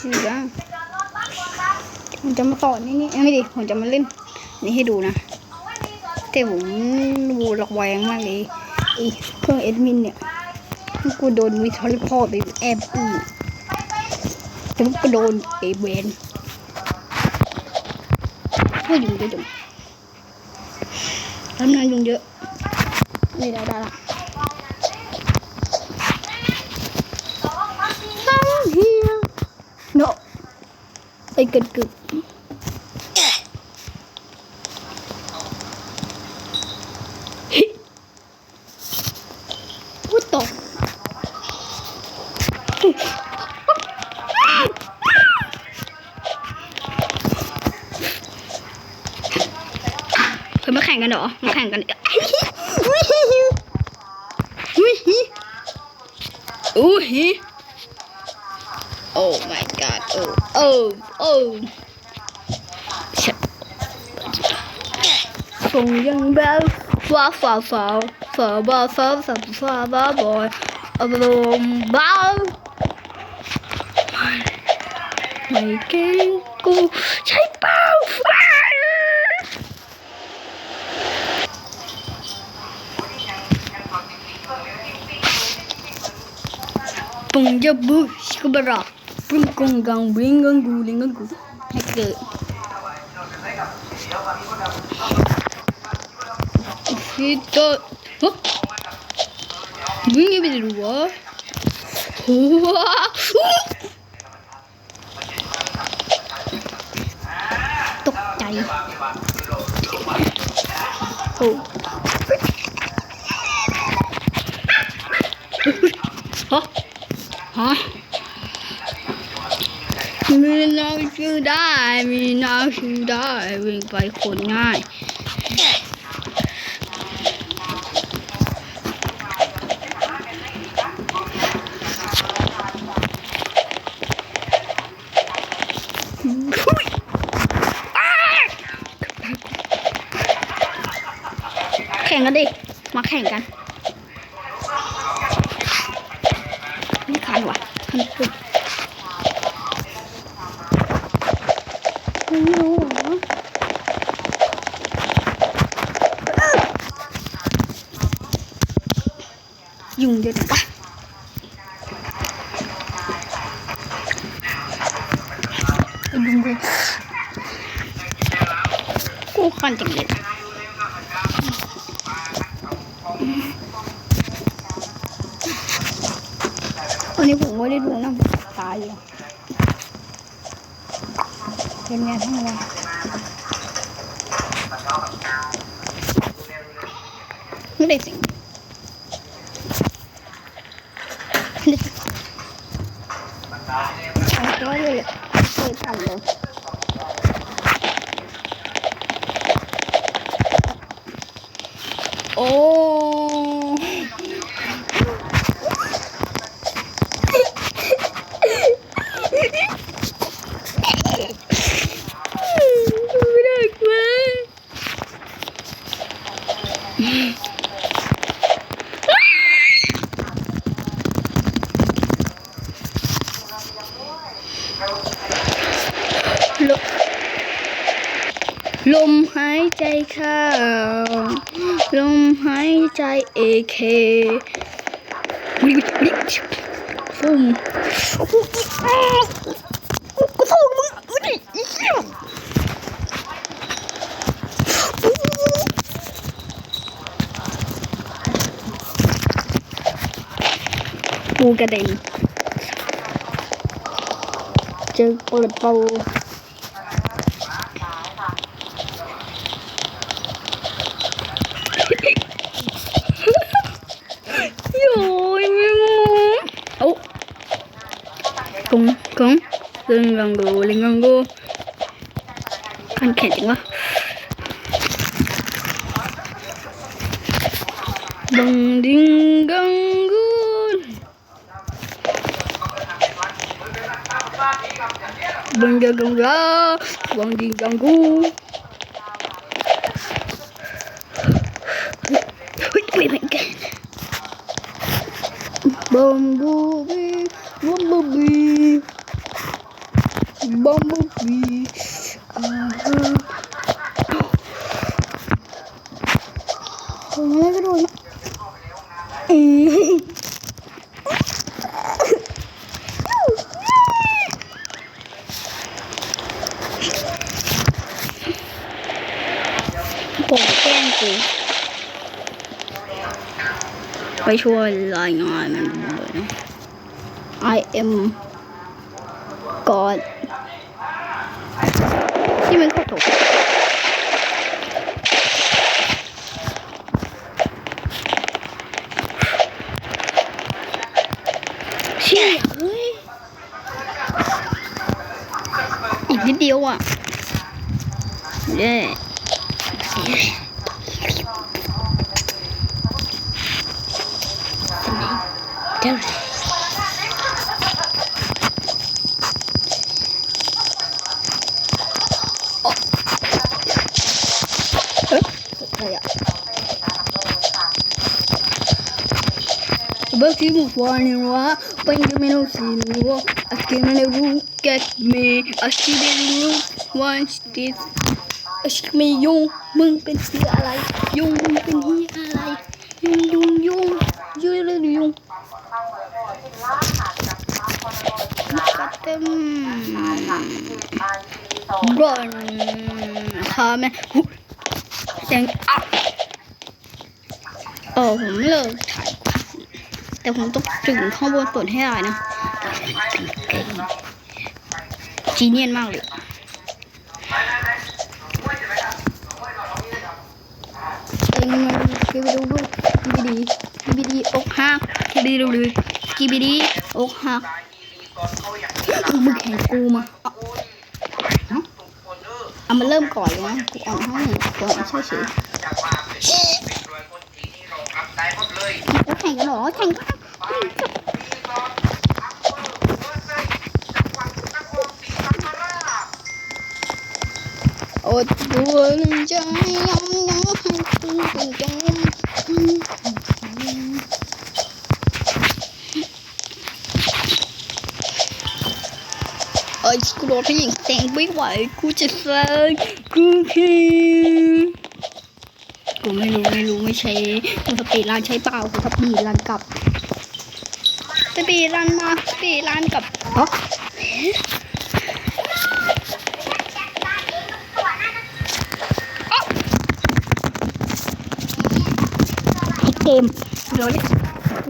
ชื่อดังผมจะมาสอนนี่นี่ไม่ดิผมจะมาเล่น นี่ให้ดูนะ แต่ผมดูระแวงมากเลยไอีเครื่องเอดมินเนี่ยกูโดนวิทอริพอไปแอบอู้แต่ว่าก็โดนไอเวนไม่ยุงเยอะจังทำงานยุ่งเยอะไม่ได้ได้ละตั้งเฮียโน ไปกึดกึดพูดตกเคยมาแข่งกันเหรอ มาแข่งกันอุ้ยฮิอุ้ย โอ้โอ้คงยังเบลฟ้าฟ้าฟ้าฟ้าบ้าฟ้าฟ้าฟ้าบ้าบอยอารมณ์บ้าไม่เก่งกูใช่เปล่า 공강 링강구 링강구. 백그 이따 어? 무인개비 들어와? 우와! 똑다리 오. 어? 아? มีน้องชื่อได้ มีน้องชื่อได้วิ่งไปคนง่าย แข่งกันดิ มาแข่งกัน ไม่คันว่ะคันปุ๊บไม่รู้เหรอ ยุงเยอะจังวะยุงเลยกูคันจังเลยวันนี้ผมไม่ได้ดูนะตายอยู่เป็นไงทั้งวันไม่ได้สิงไม่ได้สิง เอาตัวเลยเคยทำเลยโอ้ไม่ได้กลัวลมลมหายใจเข้าลมหายใจ เอเควิววิวฟุ่มโอ้โหกูโทษมึงอุ้ยอีเหี้ยกูกระเด็นเจอเปิดโปร โอ้ยไม่งงโอ้ กงกงลิงกังกูลิงกังกูคันแข็งจริงวะบังดิง bumblebee. Không ờ, cái đuôi. Bỏ kem kì Quay chua là ngồi mình I am God ที่มันเข้าถูกเชี่ยเฮ้ เบอร์ที่มุฟานิวะปังกิเมโนซินัวอากิเมโนรูเกตเมอาชิเดรูวันสติสอาชิเมยุงมึงเป็นเฮียอะไร ยุงมึงเป็นเฮียอะไรยุงยุงยุงยุงเลยยุงกัดเต็มร้อนฮาแม่หุแดงอัพเออผมเลิกถ่าย แต่ผมต้องถึงข้างบนสุดให้ได้นะจีเนียนมากเลยเองมันกีบีดูกีบีดีกีบีดีอกหักกีบีดูดูกีบีดีอกหักมึงแข่งกูมาเอามาเริ่มก่อนเลยนะกูอ่อนให้ก่อนใช่เป็นเป็นรวยคนที่นี่เรารับได้หมแข่งกันหรอแข่งกัน อนอำเภอเมืองเลยจัวนครศรีธรรมราชอดตัวใจยังยังให้คุณเป็นจงเอ้ยกูโดนผู้หญิงแตงไม่ไหวกูจะเซิร์กูคือกูไม่รู้ไม่รู้ไม่ใช่กูสปีดรันใช้เปล่ากูสปีดรันกลับ สปีดรันมาสปีดรันกลับอ๋อเกมเราเล่น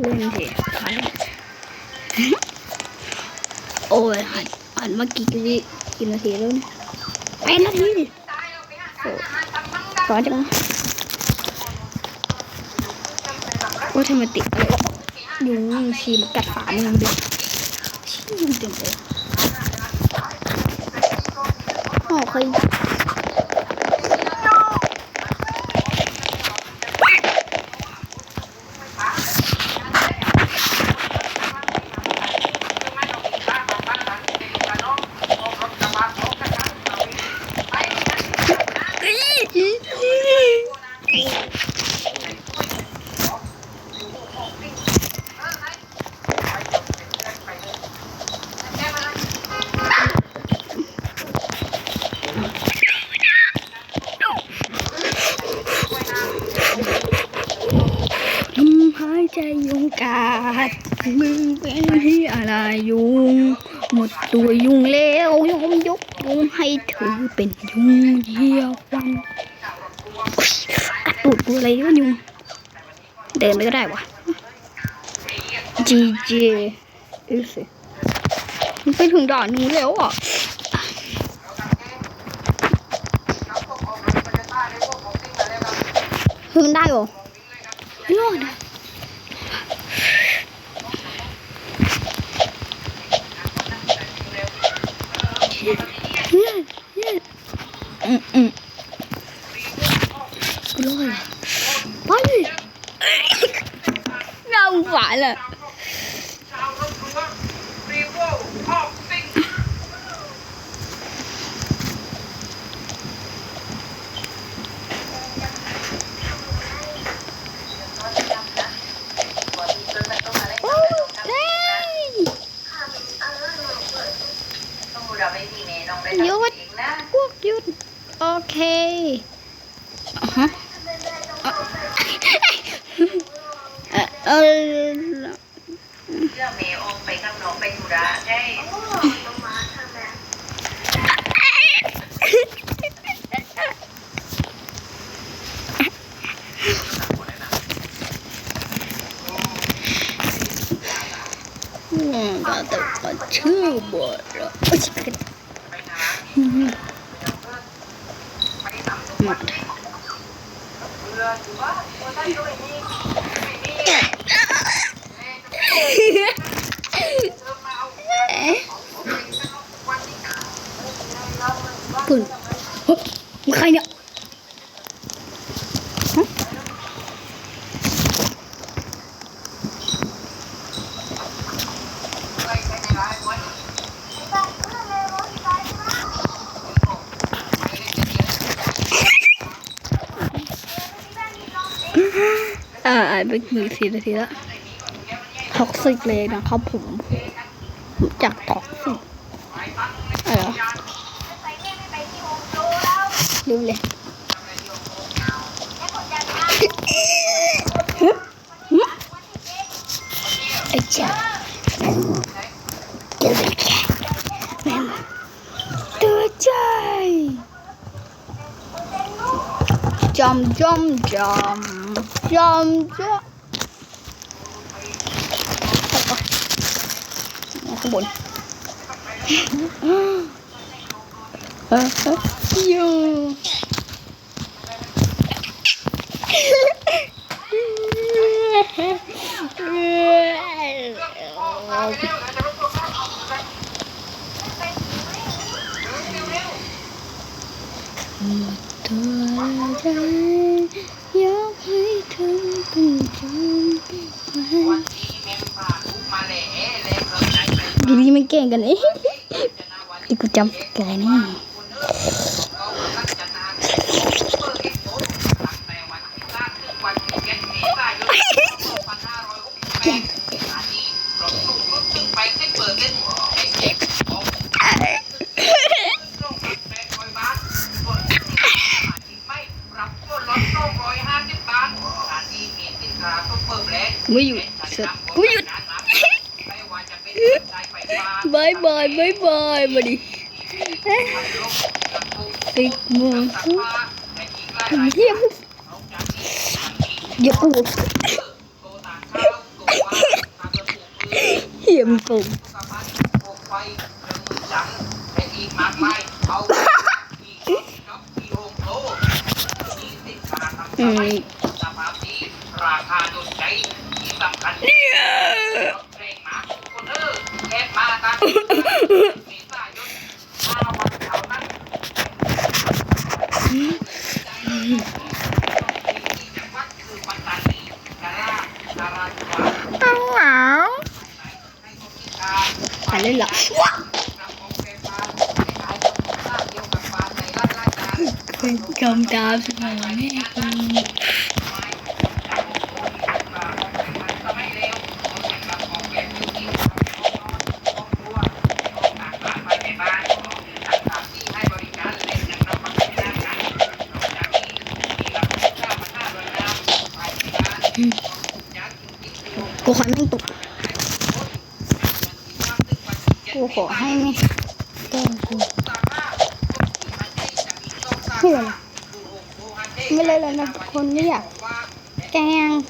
เล่นสิหันโอ้ยหันหันมากี่กี่กี่นาทีแล้วเนี่ยแปดนาทีดิโอ้ร้อนจังโอ้ยทำไมติดอะไรวะ ยุงชีมกัดฝามึงดิชี้ยุงเต็มเลยอ๋อเคย ใจยุงกัดมึงเป็นที่อะไรยุง หมดตัวยุงแล้วยอมยกยุงให้เธอเป็นยุงเดียววันอุ๊ยกัดตูดอะไรวะยุง เดินไปก็ได้วะจีเจอ้ยสิมันไปถึงด่านนู้นแล้วอะถึงได้หรอไม่รอดอะ ข้างนองไปธุระได้เรต่ก็ชื่อบทเราหมดเเกินเฮ้ยมันใครเนี่ยอ่าไปหนึ่งสี่นาทีละท็อกซิกเลยนะครับผมจาก lưu lên. Ây chà. Đưa về kìa Mẹ mà. Đưa chơi Chom chom chom. Chom chom. Không buồn. Ờ, ờ อยู่ตัวใจยกให้เธอเป็นจำวันดูดิมันเก่งกันเอ๊ะกูจำไก่นี่ ไม่หยุดสุดกูหยุดบายบายบายบายมาดิติดมือทำเยี่ยมเดี๋กู ยมปุ่มอืม มกราบสิแม่คุณกูขอไม่ตกกูขอให้ไม Kaya ang.